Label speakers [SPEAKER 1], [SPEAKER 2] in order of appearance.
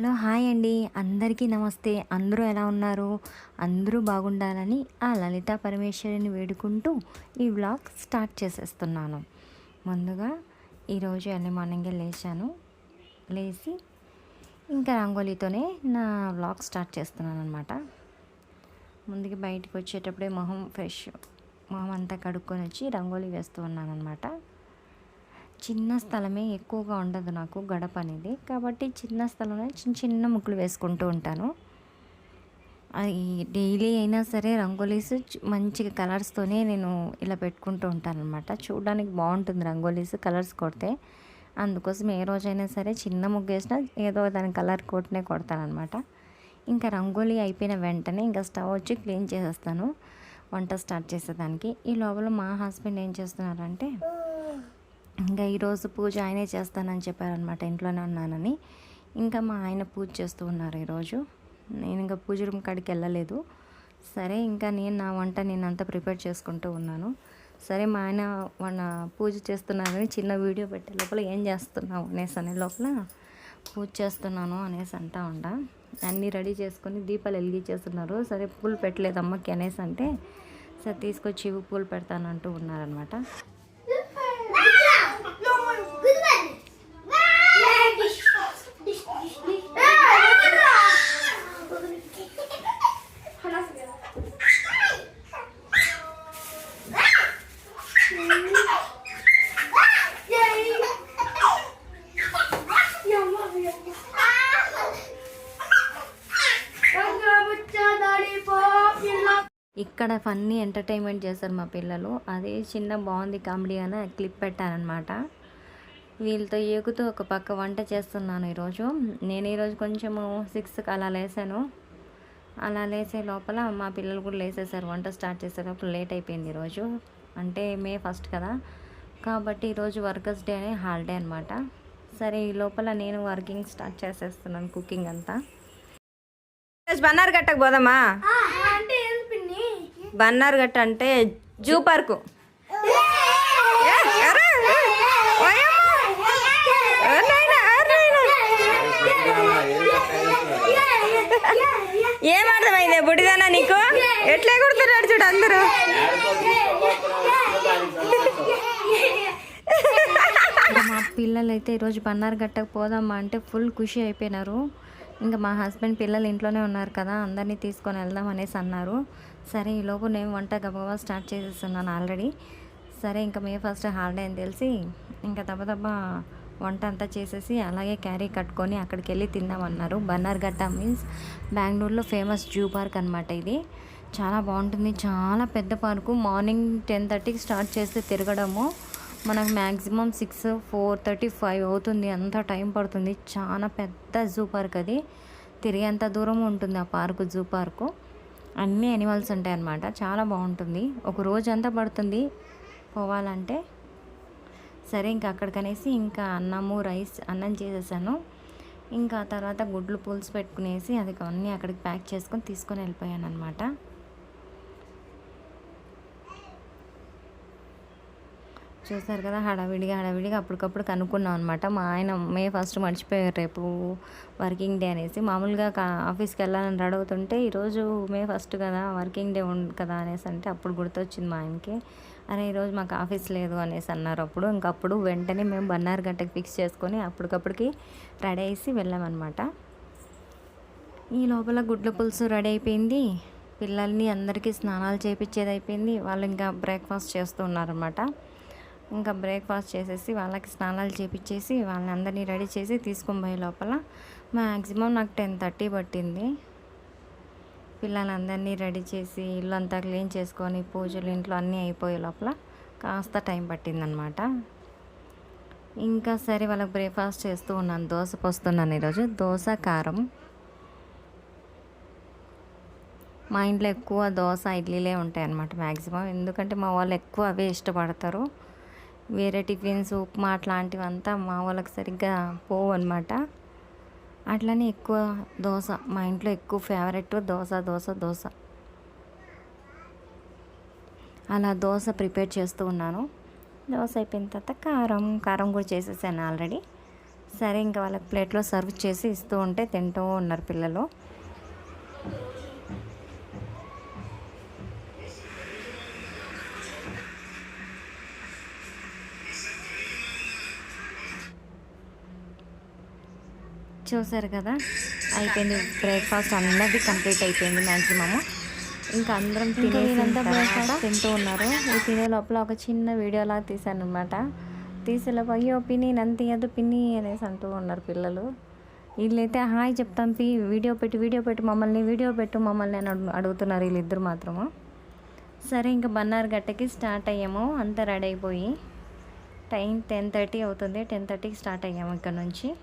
[SPEAKER 1] Hello hi అండి. అందరికీ నమస్తే. అందరూ ఎలా ఉన్నారు? అందరూ బాగుండాలని ఆ లలిత పరమేశ్వరిని వేడుకుంటూ ఈ వ్లాగ్ స్టార్ట్ చేసేస్తున్నాను. ముందుగా ఈరోజు ఎర్లీ మార్నింగే లేచాను. లేచి ఇంకా రంగోలీతోనే నా వ్లాగ్ స్టార్ట్ చేస్తున్నాను అనమాట ముందుకి బయటకు వచ్చేటప్పుడే మొహం ఫ్రెష్ మొహం అంతా కడుక్కొని వచ్చి రంగోలీ వేస్తూ ఉన్నాను అనమాట చిన్న స్థలమే ఎక్కువగా ఉండదు నాకు గడప అనేది. కాబట్టి చిన్న స్థలంలో చిన్న చిన్న ముగ్గులు వేసుకుంటూ ఉంటాను. అది డైలీ అయినా సరే రంగోలీస్ మంచిగా కలర్స్తోనే నేను ఇలా పెట్టుకుంటూ ఉంటాను అనమాట చూడడానికి బాగుంటుంది రంగోలీస్ కలర్స్ కొడితే. అందుకోసం ఏ రోజైనా సరే చిన్న ముగ్గు వేసినా ఏదో దాని కలర్ కొట్టినే కొడతానమాట ఇంకా రంగోలీ అయిపోయిన వెంటనే ఇంకా స్టవ్ వచ్చి క్లీన్ చేసేస్తాను. వంట స్టార్ట్ చేసేదానికి. ఈ లోపల మా హస్బెండ్ ఏం చేస్తున్నారంటే ఇంకా ఈరోజు పూజ ఆయనే చేస్తానని చెప్పారనమాట ఇంట్లోనే ఉన్నానని. ఇంకా మా ఆయన పూజ చేస్తూ ఉన్నారు ఈరోజు. నేను ఇంకా పూజ రూమ్ కాడికి వెళ్ళలేదు. సరే ఇంకా నేను నా వంట నేను అంతా ప్రిపేర్ చేసుకుంటూ ఉన్నాను. సరే మా ఆయన మన పూజ చేస్తున్నారని చిన్న వీడియో పెట్టే లోపల ఏం చేస్తున్నావు అనేసి అనే లోపల పూజ చేస్తున్నాను అనేసి అంటా ఉండ అన్నీ రెడీ చేసుకొని దీపాలు వెలిగించేస్తున్నారు. సరే పూలు పెట్టలేదు అమ్మకి అనేసి అంటే సరే తీసుకొచ్చి పూలు పెడతానంటూ ఉన్నారనమాట ఇక్కడ ఫన్నీ ఎంటర్టైన్మెంట్ చేస్తారు మా పిల్లలు. అదే చిన్న బాగుంది కామెడీ అని క్లిప్ పెట్టానమాట వీళ్ళతో ఏగుతూ ఒక పక్క వంట చేస్తున్నాను ఈరోజు. నేను ఈరోజు కొంచెము సిక్స్కి అలా లేసాను. అలా లేసే లోపల మా పిల్లలు కూడా లేసేసారు. వంట స్టార్ట్ చేసే లోపల లేట్ అయిపోయింది ఈరోజు. అంటే మే ఫస్ట్ కదా. కాబట్టి ఈరోజు వర్కర్స్ డే అనే హాలిడే అనమాట సరే ఈ లోపల నేను వర్కింగ్ స్టార్ట్ చేసేస్తున్నాను కుకింగ్ అంతా. బన్నారు గట్టకు పోదామా? బన్నారు గట్ట అంటే జూ పార్కు. ఏమర్థమైంది ఏం అర్థమైంది? బుడిదానా నీకు? ఎట్లా కొడుతున్నారు చూడు అందరూ? మా పిల్లలు అయితే ఈరోజు బన్నారు గట్టకు పోదామా అంటే ఫుల్ ఖుషి అయిపోయినారు. ఇంకా మా హస్బెండ్ పిల్లలు ఇంట్లోనే ఉన్నారు కదా అందరినీ తీసుకొని వెళ్దాం అనేసి అన్నారు. సరే ఈ లోపు నేను వంట గబగబా స్టార్ట్ చేసేస్తున్నాను ఆల్రెడీ. సరే ఇంకా మే ఫస్ట్ హాలిడే అని తెలిసి ఇంకా దెబ్బ వంట అంతా చేసేసి అలాగే క్యారీ కట్టుకొని అక్కడికి వెళ్ళి తిందామన్నారు బన్నర్గట్ట మీన్స్ బెంగళూరులో ఫేమస్ జూ పార్క్ అనమాట ఇది. చాలా బాగుంటుంది. చాలా పెద్ద పార్కు. మార్నింగ్ టెన్ థర్టీకి స్టార్ట్ చేస్తే తిరగడము. మనకు maximum six four thirty five అవుతుంది. అంత టైం పడుతుంది. చాలా పెద్ద జూ పార్క్ అది. తిరిగేంత దూరం ఉంటుంది ఆ పార్కు జూ పార్కు. అన్ని యానిమల్స్ ఉంటాయి అన్నమాట చాలా బాగుంటుంది. ఒక రోజు పడుతుంది పోవాలంటే. సరే ఇంకా అక్కడికనేసి ఇంకా అన్నము రైస్ అన్నం చేసేసాను. ఇంకా తర్వాత గుడ్లు పులుసు పెట్టుకునేసి అది అన్నీ అక్కడికి ప్యాక్ చేసుకొని తీసుకొని వెళ్ళిపోయాను అనమాట చూసారు కదా హడావిడిగా హడావిడిగా అప్పటికప్పుడు కనుక్కున్నాం అనమాట మా ఆయన మే ఫస్ట్ మర్చిపోయారు రేపు వర్కింగ్ డే అనేసి. మామూలుగా కా- ఆఫీస్కి వెళ్ళాలని రెడీ అవుతుంటే ఈరోజు మే ఫస్ట్ కదా వర్కింగ్ డే ఉంది కదా అనేసి అంటే అప్పుడు గుర్తొచ్చింది మా ఆయనకి. అరే ఈరోజు మాకు ఆఫీస్ లేదు అనేసి అన్నారు అప్పుడు. ఇంకప్పుడు వెంటనే మేము బన్నార్ గంటకి ఫిక్స్ చేసుకొని అప్పటికప్పటికి రెడీ అయ్యి వెళ్ళామన్నమాట ఈ లోపల గుడ్ల పులుసు రెడీ అయిపోయింది. పిల్లల్ని అందరికీ స్నానాలు చేయించేది అయిపోయింది. వాళ్ళు ఇంకా బ్రేక్ఫాస్ట్ చేస్తూ ఉన్నారన్నమాట. ఇంకా బ్రేక్ఫాస్ట్ చేసేసి వాళ్ళకి స్నానాలు చేపించేసి వాళ్ళని అందరినీ రెడీ చేసి తీసుకొని పోయే లోపల మ్యాక్సిమం నాకు టెన్ థర్టీ పట్టింది. పిల్లలందరినీ రెడీ చేసి ఇల్లు అంతా క్లీన్ చేసుకొని పూజలు ఇంట్లో అన్నీ అయిపోయే లోపల కాస్త టైం పట్టిందనమాట. ఇంకా సరే వాళ్ళకి బ్రేక్ఫాస్ట్ చేస్తూ ఉన్నాను. దోశ పోస్తున్నాను ఈరోజు. దోశ కారం. మా ఇంట్లో ఎక్కువ దోశ ఇడ్లీలే ఉంటాయి అన్నమాట మ్యాక్సిమం ఎందుకంటే మా వాళ్ళు ఎక్కువ అవే ఇష్టపడతారు. వేరే టిఫిన్స్ ఉప్మా అట్లాంటివంతా మా వాళ్ళకి సరిగ్గా పోవు అనమాట అట్లనే ఎక్కువ దోశ మా ఇంట్లో ఎక్కువ ఫేవరెట్ దోశ దోశ దోశ. అలా దోశ ప్రిపేర్ చేస్తూ ఉన్నాను. దోశ అయిపోయిన తర్వాత కారం కారం కూడా చేసేసాను ఆల్రెడీ. సరే ఇంకా వాళ్ళకి ప్లేట్లో సర్వ్ చేసి ఇస్తూ ఉంటే తింటూ ఉన్నారు పిల్లలు. చూసారు కదా? అయిపోయింది బ్రేక్ఫాస్ట్ అందరిది కంప్లీట్ అయిపోయింది మ్యాక్సిమము ఇంకా అందరం తినేసి బ్రేక్ఫాస్ట్ తింటూ ఉన్నారు. ఈ తినే లోపల ఒక చిన్న వీడియోలా తీశాను అనమాట తీసేలోపు అయ్యో పిన్ని నన్ను తీయద్దు పిన్ని అనేసి అంటూ ఉన్నారు పిల్లలు. వీళ్ళైతే హాయ్ చెప్తాం పి వీడియో పెట్టి వీడియో పెట్టి మమ్మల్ని వీడియో పెట్టు మమ్మల్ని అని అడుగు- అడుగుతున్నారు వీళ్ళిద్దరు మాత్రము. సరే ఇంకా బన్నార్ గట్టకి స్టార్ట్ అయ్యాము. అంతా రెడీ అయిపోయి టైం టెన్ థర్టీ అవుతుంది. టెన్ థర్టీకి స్టార్ట్ అయ్యాము ఇక్కడ నుంచి.